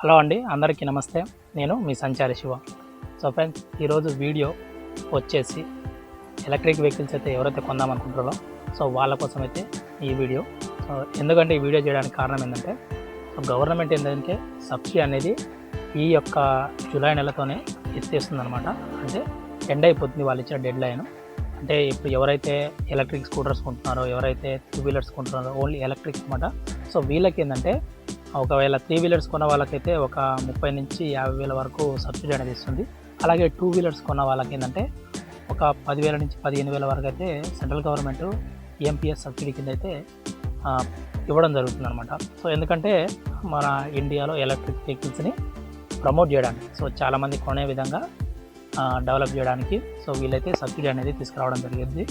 Hello అండి అందరికీ నమస్తే. నేను మీ సంచారి శివ. సో ఫ్రెండ్స్ ఈరోజు వీడియో వచ్చేసి ఎలక్ట్రిక్ వెహికల్స్ అయితే ఎవరైతే కొందాం అనుకుంటారో సో వాళ్ళ కోసం అయితే ఈ వీడియో. సో ఎందుకంటే ఈ వీడియో చేయడానికి కారణం ఏంటంటే సో గవర్నమెంట్ ఏంటంటే సబ్సిడీ అనేది ఈ యొక్క జూలై నెలతోనే ఎత్తేస్తుంది అనమాట అంటే ఎండ్ అయిపోతుంది వాళ్ళు ఇచ్చిన డెడ్ లైన్. అంటే ఇప్పుడు ఎవరైతే ఎలక్ట్రిక్ స్కూటర్స్ కొంటున్నారో ఎవరైతే టూ వీలర్స్ కొంటున్నారో ఓన్లీ ఎలక్ట్రిక్ అనమాట సో వీళ్ళకి ఏంటంటే ఒకవేళ త్రీ వీలర్స్ కొన్న వాళ్ళకైతే ఒక ముప్పై నుంచి యాభై వేల వరకు సబ్సిడీ అనేది ఇస్తుంది. అలాగే టూ వీలర్స్ కొన్న వాళ్ళకి ఏంటంటే ఒక పదివేల నుంచి పదిహేను వేల వరకు అయితే సెంట్రల్ గవర్నమెంట్ ఎంపీఎస్ సబ్సిడీ కింద అయితే ఇవ్వడం జరుగుతుంది అనమాట సో ఎందుకంటే మన ఇండియాలో ఎలక్ట్రిక్ వెహికల్స్ని ప్రమోట్ చేయడానికి సో చాలామంది కొనే విధంగా డెవలప్ చేయడానికి సో వీళ్ళైతే సబ్సిడీ అనేది తీసుకురావడం జరిగింది.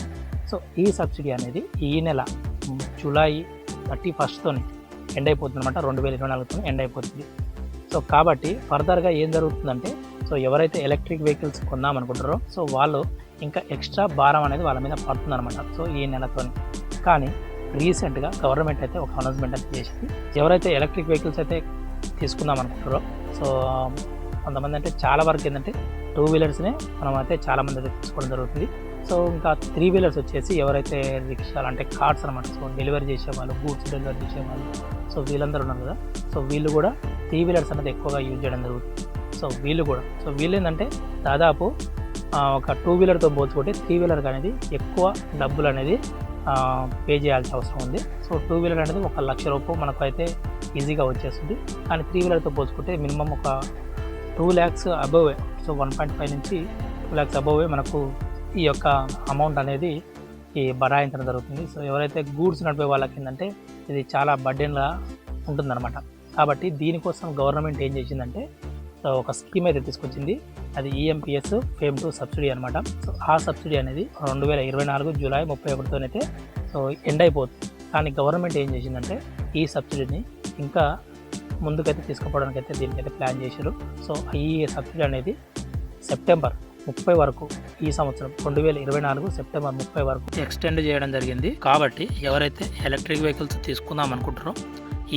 సో ఈ సబ్సిడీ అనేది ఈ నెల జూలై థర్టీ ఫస్ట్తో ఎండ్ అయిపోతుంది అనమాట రెండు వేల ఇరవై నాలుగుతో ఎండ్ అయిపోతుంది. సో కాబట్టి ఫర్దర్గా ఏం జరుగుతుందంటే సో ఎవరైతే ఎలక్ట్రిక్ వెహికల్స్ కొందాం అనుకుంటారో సో వాళ్ళు ఇంకా ఎక్స్ట్రా భారం అనేది వాళ్ళ మీద పడుతుందన్నమాట. సో ఈ నెలతో కానీ రీసెంట్గా గవర్నమెంట్ అయితే ఒక అనౌన్స్మెంట్ అయితే చేసింది. ఎవరైతే ఎలక్ట్రిక్ వెహికల్స్ అయితే తీసుకుందాం అనుకుంటారో సో కొంతమంది అంటే చాలా వరకు ఏంటంటే టూ వీలర్స్నే మనం అయితే చాలామంది అయితే తీసుకోవడం జరుగుతుంది. సో ఇంకా త్రీ వీలర్స్ వచ్చేసి ఎవరైతే రిక్షాలు అంటే కార్స్ అనమాట సో డెలివరీ చేసేవాళ్ళు గూడ్స్ డెలివరీ చేసేవాళ్ళు సో వీళ్ళందరూ ఉన్నారు కదా? సో వీళ్ళు కూడా త్రీ వీలర్స్ అనేది ఎక్కువగా యూజ్ చేయడం జరుగుతుంది. సో వీళ్ళు కూడా సో వీళ్ళు ఏంటంటే దాదాపు ఒక టూ వీలర్తో పోల్చుకుంటే త్రీ వీలర్ అనేది ఎక్కువ డబ్బులు అనేది పే చేయాల్సిన అవసరం ఉంది. సో టూ వీలర్ అనేది ఒక లక్ష రూపాయలు మనకు అయితే ఈజీగా వచ్చేస్తుంది. కానీ త్రీ వీలర్తో పోల్చుకుంటే మినిమం ఒక two lakhs above so one point five నుంచి టూ ల్యాక్స్ అబోవే మనకు ఈ యొక్క అమౌంట్ అనేది ఈ బరాయించడం జరుగుతుంది. సో ఎవరైతే గూడ్స్ నడిపే వాళ్ళకి ఏంటంటే ఇది చాలా బర్డెన్గా ఉంటుందన్నమాట. కాబట్టి దీనికోసం గవర్నమెంట్ ఏం చేసిందంటే సో ఒక స్కీమ్ అయితే తీసుకొచ్చింది. అది ఈఎంపిఎస్ ఫేమ్ టు సబ్సిడీ అనమాట సో ఆ సబ్సిడీ అనేది రెండు వేల ఇరవై నాలుగు జూలై ముప్పై ఒకటితోనైతే సో ఎండ్ అయిపోతుంది. కానీ గవర్నమెంట్ ఏం చేసిందంటే ఈ సబ్సిడీని ఇంకా ముందుకైతే తీసుకుపోవడానికి అయితే దీనికైతే ప్లాన్ చేశారు. సో ఈ సబ్సిడీ అనేది సెప్టెంబర్ ముప్పై వరకు ఈ సంవత్సరం రెండు వేల ఇరవై నాలుగు సెప్టెంబర్ ముప్పై వరకు ఎక్స్టెండ్ చేయడం జరిగింది. కాబట్టి ఎవరైతే ఎలక్ట్రిక్ వెహికల్స్ తీసుకుందాం అనుకుంటారో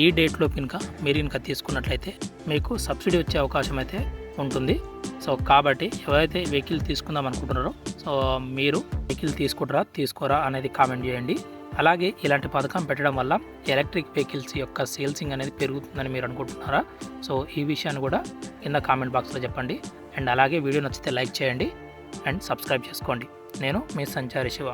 ఈ డేట్లో కనుక మీరు కనుక తీసుకున్నట్లయితే మీకు సబ్సిడీ వచ్చే అవకాశం అయితే ఉంటుంది. సో కాబట్టి ఎవరైతే వెహికల్ తీసుకుందాం అనుకుంటున్నారో సో మీరు వెహికల్ తీసుకుంటారా తీసుకోరా అనేది కామెంట్ చేయండి. అలాగే ఇలాంటి పథకం పెట్టడం వల్ల ఎలక్ట్రిక్ వెహికల్స్ యొక్క సేల్సింగ్ అనేది పెరుగుతుందని మీరు అనుకుంటున్నారా? సో ఈ విషయాన్ని కూడా కింద కామెంట్ బాక్స్లో చెప్పండి. అండ్ అలాగే వీడియో నచ్చితే లైక్ చేయండి. అండ్ సబ్స్క్రైబ్ చేసుకోండి. నేను మీ సంచారి శివ.